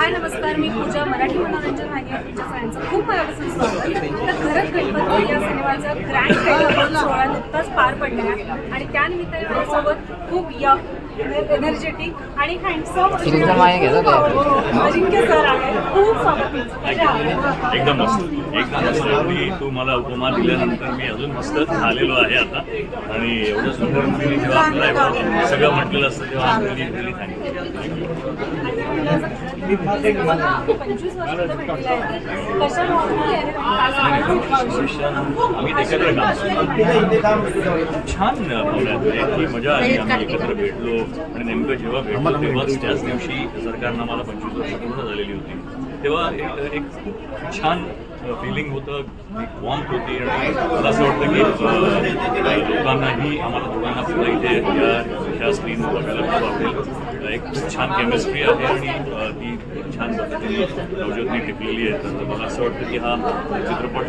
हाय नमस्कार. मी पूजा मराठी मनोरंजन वाहिनीवर तुमच्या सगळ्यांचं खूप मनापासून स्वागत. तर खरंच गणपती या सिनेमाचं ग्रँड ट्रेलर सोहळा नुकताच पार पडला आहे. आणि त्यानिमित्ताने माझ्यासोबत खूप यंग एनर्जेटिक आणि हँडसम. अजिंक्य सर आहे. खूप स्वागत आहात? एकदम मस्त. एकदम मस्त. तू मला उपमा दिल्यानंतर मी अजून मस्त झालेलो आहे आता. आणि एवढं सुंदर मुलीने जेव्हा आपल्याला सगळं म्हटलेलं असतं तेव्हा आपल्याला थँक्यू आम्ही एकत्र काम छान भावना की मजा आली आम्ही एकत्र भेटलो आणि नेमकं जेव्हा भेटलो तेव्हाच त्याच दिवशी सरकारनं मला पंचवीस वर्ष पूर्ण झालेली होती तेव्हा एक एक खूप छान फिलिंग होतं. एक वॉर्म होती. आणि मला असं वाटतं की लोकांनाही आम्हाला दोघांना पुन्हा इथे या स्क्रीन स्क्रीनवर बघायला खूप आवडेल. एक छान केमिस्ट्री आहे आणि ती खूप छान पद्धतीने नवज्योतनी टिकलेली आहे. तर मला असं वाटतं की हा चित्रपट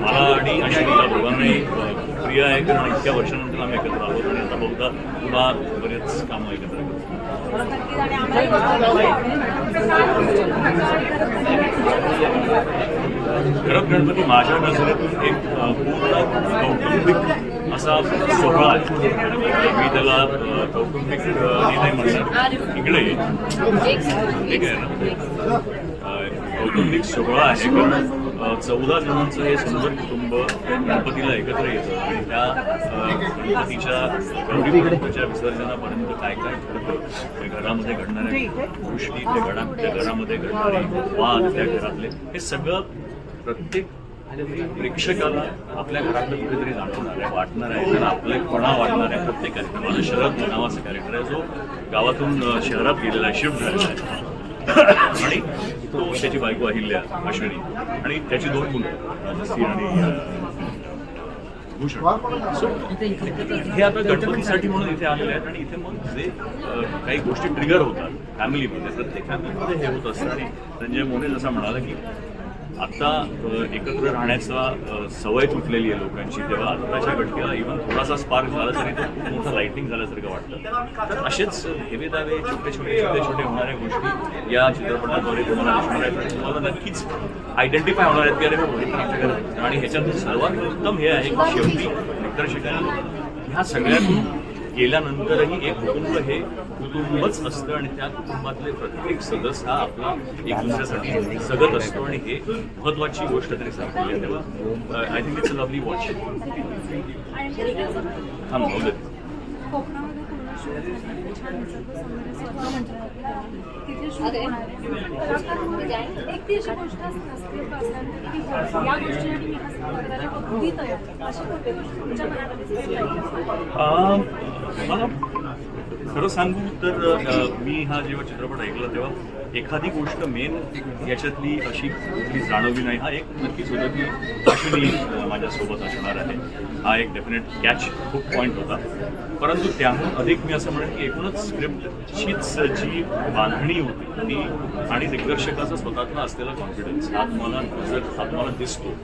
मला आणि अश्विनीला दोघांनाही खूप प्रिय आहे कारण इतक्या वर्षानंतर आम्ही एकत्र आहोत आणि आता बहुधा पुन्हा बरेच कामं एकत्र करू घरात गणपती माझ्या नजरेतून एक पूर्ण कौटुंबिक असा सोहळा आहे. मी त्याला कौटुंबिक हे नाही म्हणणार इकडे ठीक आहे ना? कौटुंबिक सोहळा आहे. कारण चौदा जणांचं हे सुंदर कुटुंब गणपतीला एकत्र येतं. आणि त्या गणपतीच्या गौरी विसर्जनापर्यंत काय काय घडतं ते घरामध्ये घडणाऱ्या गोष्टी त्या घरा त्या घरामध्ये घडणारे वाद त्या घरातले हे सगळं प्रत्येक प्रेक्षकाला आपल्या घरातलं कुठेतरी जाणवणार आहे वाटणार आहे. कारण आपलेपणा वाटणार आहे प्रत्येक कार्यक्रमाला शरद नावाचा कॅरेक्टर आहे जो गावातून शहरात गेलेला आहे शिफ्ट झालेला आहे. आणि तो त्याची बायको अहिल्या अश्विनी. आणि त्याची दोन मुलं जसी आणि सो हे आता गणपतीसाठी म्हणून इथे आलेले आहेत आणि इथे मग जे काही गोष्टी ट्रिगर होतात फॅमिलीमध्ये प्रत्येक फॅमिलीमध्ये हे होत असतं. आणि संजय मोने जसा म्हणाला की आता एकत्र राहण्याचा सवय तुटलेली आहे लोकांची. तेव्हा आत्ताच्या घटकेला इव्हन थोडासा स्पार्क झाला तरी तो खूप मोठा लाईटिंग झाल्यासारखं वाटतं. तर असेच हेवे दावे छोटे छोटे छोटे छोटे होणाऱ्या गोष्टी या चित्रपटाद्वारे तुम्हाला दिसणार आहेत तुम्हाला नक्कीच आयडेंटिफाय होणार आहेत की अरे हो, आणि ह्याच्यातून सर्वात उत्तम हे आहे की शेवटी दिग्दर्शकांनी ह्या सगळ्यातून गेल्यानंतरही एक कुटुंब हे कुटुंबच असतं आणि त्या कुटुंबातले प्रत्येक सदस्य हा आपला एक दुसऱ्यासाठी जगत असतो आणि हे महत्वाची गोष्ट तरी सांगली आहे. तेव्हा I think it's a lovely watch हा कलाकारांमध्ये एक ती अशी गोष्ट या गोष्टीसाठी मी अशी गोष्ट तुमच्या मनामध्ये मला खरं सांगू तर मी हा जेव्हा चित्रपट ऐकला तेव्हा एखादी गोष्ट मेन याच्यातली अशी कुठली जाणवली नाही. हा एक नक्कीच होतं की अश्विनी माझ्यासोबत असणार आहे. हा एक डेफिनेट कॅच खूप पॉईंट होता. परंतु त्याहून अधिक मी असं म्हणेन की एकूणच स्क्रिप्टचीच जी बांधणी होती ती आणि दिग्दर्शकाचा स्वतःतला असलेला कॉन्फिडन्स हा तुम्हाला जर हा तुम्हाला दिसतो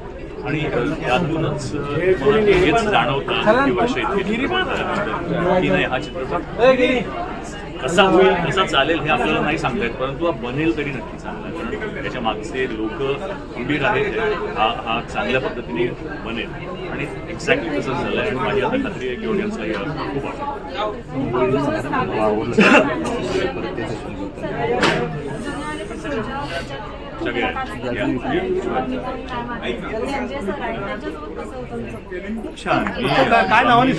आणि त्यातूनच मला हेच जाणवतं की वर्ष इतकी चित्रपट झाल्यानंतर की नाही हा चित्रपट. कसा होईल कसा चालेल हे आपल्याला नाही सांगता येत परंतु हा बनेल तरी नक्की चांगला कारण त्याच्या मागचे लोक खंबीर आहेत हा हा चांगल्या पद्धतीने बनेल. आणि एक्झॅक्टली तसंच झालं आहे आणि माझी आता खात्री आहे की ऑडियन्सला हे खूप आवडेल. खूप छान. काय नावाने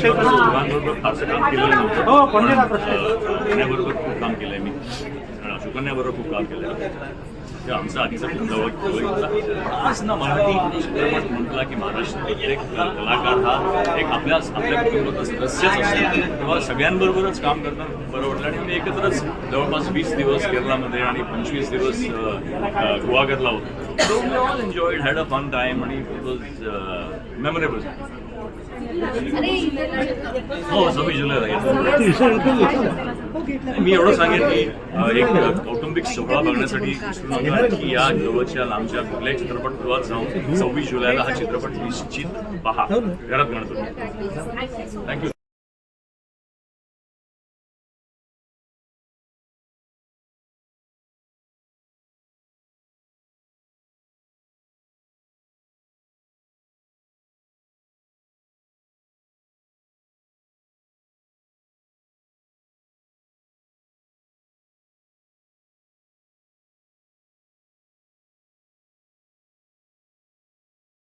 हो, कोणते का पण, अ, सुकन्याबरोबर खूप काम केलंय मी. अ, सुकन्याबरोबर खूप काम केलंय. ते आमचा आधीचा होता आज ना मराठी चित्रपट म्हटला की महाराष्ट्र प्रत्येक कलाकार हा एक आपल्या आपल्या कुटुंबाचा सदस्यच असतो तेव्हा सगळ्यांबरोबरच काम करताना. बरं वाटलं आणि मी एकत्रच जवळपास वीस दिवस केरळामध्ये आणि पंचवीस दिवस गुहागरला होतो all had a fun time आणि इट वॉज मेमोरेबल हो सव्वीस जुलैला मी एवढं सांगेन की एक कौटुंबिक सोहळा बघण्यासाठी विसरू नका की या जवळच्या लांबच्या कुठल्याही चित्रपटगृहात जाऊन सव्वीस जुलैला हा चित्रपट निश्चित पहा. घरात गणपती. थँक्यू